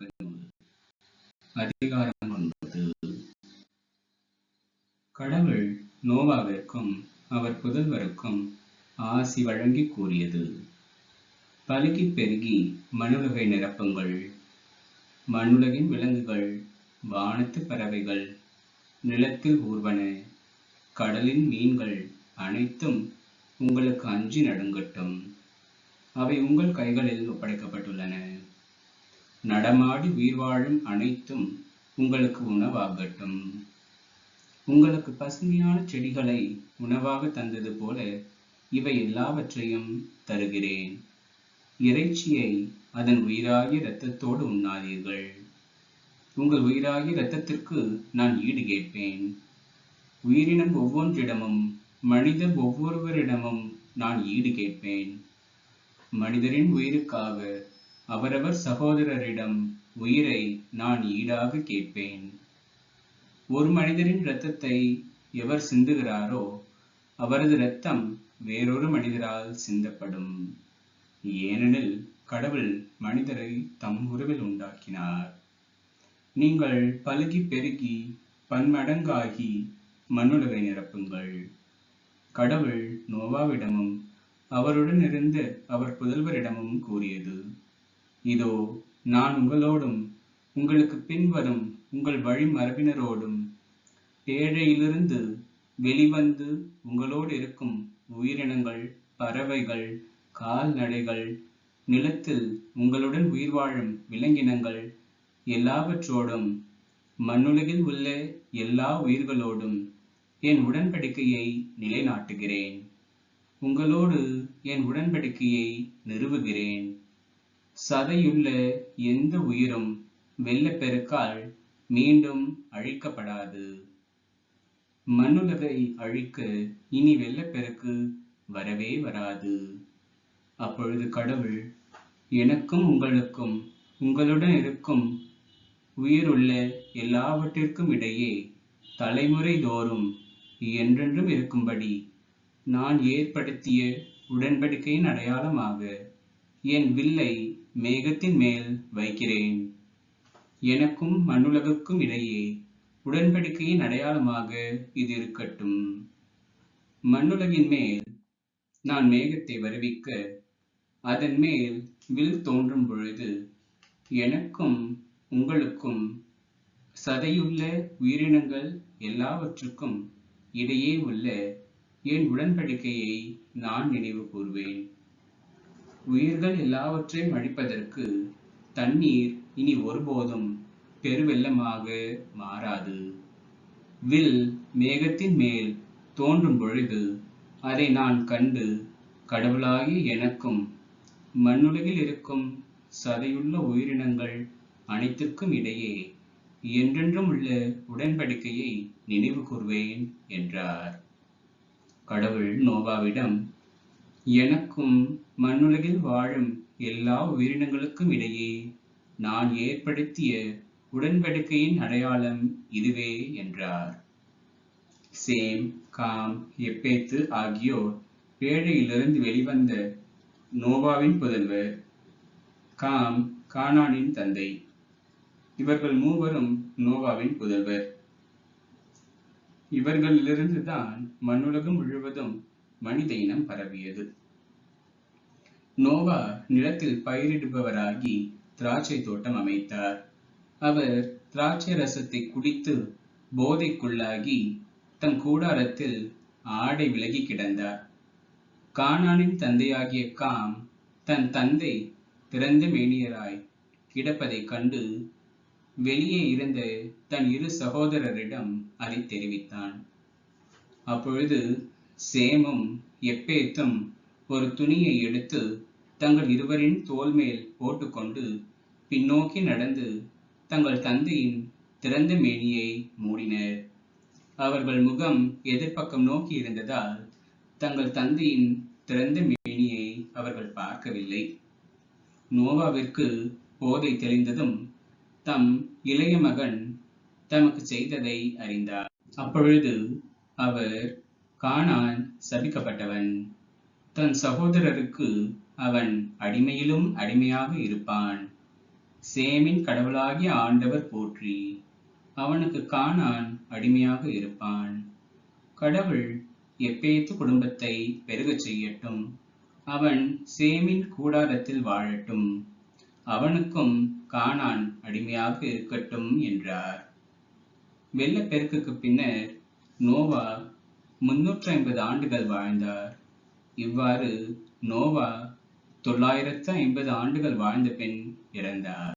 வாழ்க்கை அதிகாரம் ஒன்பது கடவுள் நோவாவிற்கும் அவர் புதல்வருக்கும் ஆசி வழங்கி கூறியது. பழுகி பெருகி மண்ணுலகை நிரப்புங்கள். மண்ணுலகின் விலங்குகள் வானத்து பறவைகள் நிலத்தில் ஊர்வன கடலின் மீன்கள் அனைத்தும் உங்களுக்கு அஞ்சி நடுங்கட்டும். அவை உங்கள் கைகளில் ஒப்படைக்கப்பட்டுள்ளன. நடமாடி உயிர் வாழும் அனைத்தும் உங்களுக்கு உணவாகட்டும். உங்களுக்கு பசுமையான செடிகளை உணவாக தந்தது போல இவை எல்லாவற்றையும் தருகிறேன். இறைச்சியை அதன் உயிராகிய இரத்தத்தோடு உண்ணாதீர்கள். உங்கள் உயிராகிய இரத்தத்திற்கு நான் ஈடு கேட்பேன். உயிரினம் ஒவ்வொன்றிடமும் மனிதர் ஒவ்வொருவரிடமும் நான் ஈடு கேட்பேன். மனிதரின் உயிருக்காக அவரவர் சகோதரரிடம் உயிரை நான் ஈடாக கேட்பேன். ஒரு மனிதரின் இரத்தத்தை எவர் சிந்துகிறாரோ அவரது இரத்தம் வேறொரு மனிதரால் சிந்தப்படும். ஏனெனில் கடவுள் மனிதரை தம் உருவில் உண்டாக்கினார். நீங்கள் பழுகி பெருகி பன்மடங்காகி மண்ணுலகை நிரப்புங்கள். கடவுள் நோவாவிடமும் அவருடன் இருந்து அவர் புதல்வரிடமும் கூறியது இதோ நான் உங்களோடும் உங்களுக்கு பின்வரும் உங்கள் வழிமரபினரோடும் ஏழையிலிருந்து வெளிவந்து உங்களோடு இருக்கும் உயிரினங்கள் பறவைகள் கால்நடைகள் நிலத்தில் உங்களுடன் உயிர் வாழும் விலங்கினங்கள் எல்லாவற்றோடும் மண்ணுலகில் உள்ள எல்லா உயிர்களோடும் என் உடன்படிக்கையை நிலைநாட்டுகிறேன். உங்களோடு என் உடன்படிக்கையை நிறுவுகிறேன். சதையுள்ள எந்த உயிரும் வெள்ளப்பெருக்கால் மீண்டும் அழிக்கப்படாது. மண்ணுலகை அழிக்க இனி வெள்ளப்பெருக்கு வரவே வராது. அப்பொழுது கடவுள் எனக்கும் உங்களுக்கும் உங்களுடன் இருக்கும் உயிருள்ள எல்லாவற்றிற்கும் இடையே தலைமுறை தோறும் என்றென்றும் இருக்கும்படி நான் ஏற்படுத்திய உடன்படிக்கையின் அடையாளமாக என் வில்லை மேகத்தின் மேல் வைக்கிறேன். எனக்கும் மண்ணுலகுக்கும் இடையே உடன்படிக்கையின் அடையாளமாக இது இருக்கட்டும். மண்ணுலகின் மேல் நான் மேகத்தை வருவிக்க அதன் மேல் வில் தோன்றும் பொழுது எனக்கும் உங்களுக்கும் சதையுள்ள உயிரினங்கள் எல்லாவற்றுக்கும் இடையே உள்ள என் உடன்படிக்கையை நான் நினைவு கூறுவேன். உயிர்கள் எல்லாவற்றையும் அழிப்பதற்கு தண்ணீர் இனி ஒருபோதும் பெருவெள்ளமாக மாறாது. வில் மேகத்தின் மேல் தோன்றும் பொழுது அதை நான் கண்டு கடவுளாகி எனக்கும் மண்ணுலகில் இருக்கும் சதையுள்ள உயிரினங்கள் அனைத்திற்கும் இடையே என்றென்றும் உள்ள உடன்படிக்கையை நினைவு கூர்வேன் என்றார். கடவுள் நோவாவிடம் எனக்கும் மண்ணுலகில் வாழும் எல்லா உயிரினங்களுக்கும் இடையே நான் ஏற்படுத்திய உடன்படிக்கையின் அடையாளம் இதுவே என்றார். சேம் காம் எப்பேத்து ஆகியோர் பேழையிலிருந்து வெளிவந்த நோவாவின் புதல்வர் காம் கானானின் தந்தை. இவர்கள் மூவரும் நோவாவின் புதல்வர். இவர்களிலிருந்து தான் மண்ணுலகம் முழுவதும் மனித இனம் பரவியது. நோவா நிலத்தில் பயிரிடுபவராகி திராட்சை தோட்டம் அமைத்தார். அவர் திராட்சை ரசத்தை குடித்து போதைக்குள்ளாகி தன் கூடாரத்தில் ஆடை விலகி கிடந்தார். கானானின் தந்தையாகிய காம் தன் தந்தை திறந்த மேனியராய் கிடப்பதைக் கண்டு வெளியே இருந்த தன் இரு சகோதரரிடம் அதை தெரிவித்தான். அப்பொழுது சேமும் எப்பேத்தும் ஒரு துணியை எடுத்து தங்கள் இருவரின் தோல் மேல் போட்டுக்கொண்டு பின்னோக்கி நடந்து தங்கள் தந்தையின் திறந்த மேனியை மூடினர். அவர்கள் முகம் எதிர்ப்பக்கம் நோக்கி இருந்ததால் தங்கள் தந்தையின் திறந்த மேனியை அவர்கள் பார்க்கவில்லை. நோவாவிற்கு போதை தெளிந்ததும் தம் இளைய மகன் தமக்கு செய்ததை அறிந்தார். அப்பொழுது அவர் காணான் சபிக்கப்பட்டவன். தன் சகோதரருக்கு அவன் அடிமையிலும் அடிமையாக இருப்பான். சேமின் கடவுளாகிய ஆண்டவர் போற்றி அவனுக்கு காணான் அடிமையாக இருப்பான். கடவுள் எப்பேத்து குடும்பத்தை பெருகச் செய்யட்டும் அவன் சேமின் கூடாரத்தில் வாழட்டும் அவனுக்கும் காணான் அடிமையாக இருக்கட்டும் என்றார். வெள்ளப்பெருக்குக்கு பின்னர் நோவா முன்னூற்றி ஐம்பது ஆண்டுகள் வாழ்ந்தார். இவ்வாறு நோவா தொள்ளாயிரத்து ஐம்பது ஆண்டுகள் வாழ்ந்த பின் இறந்தார்.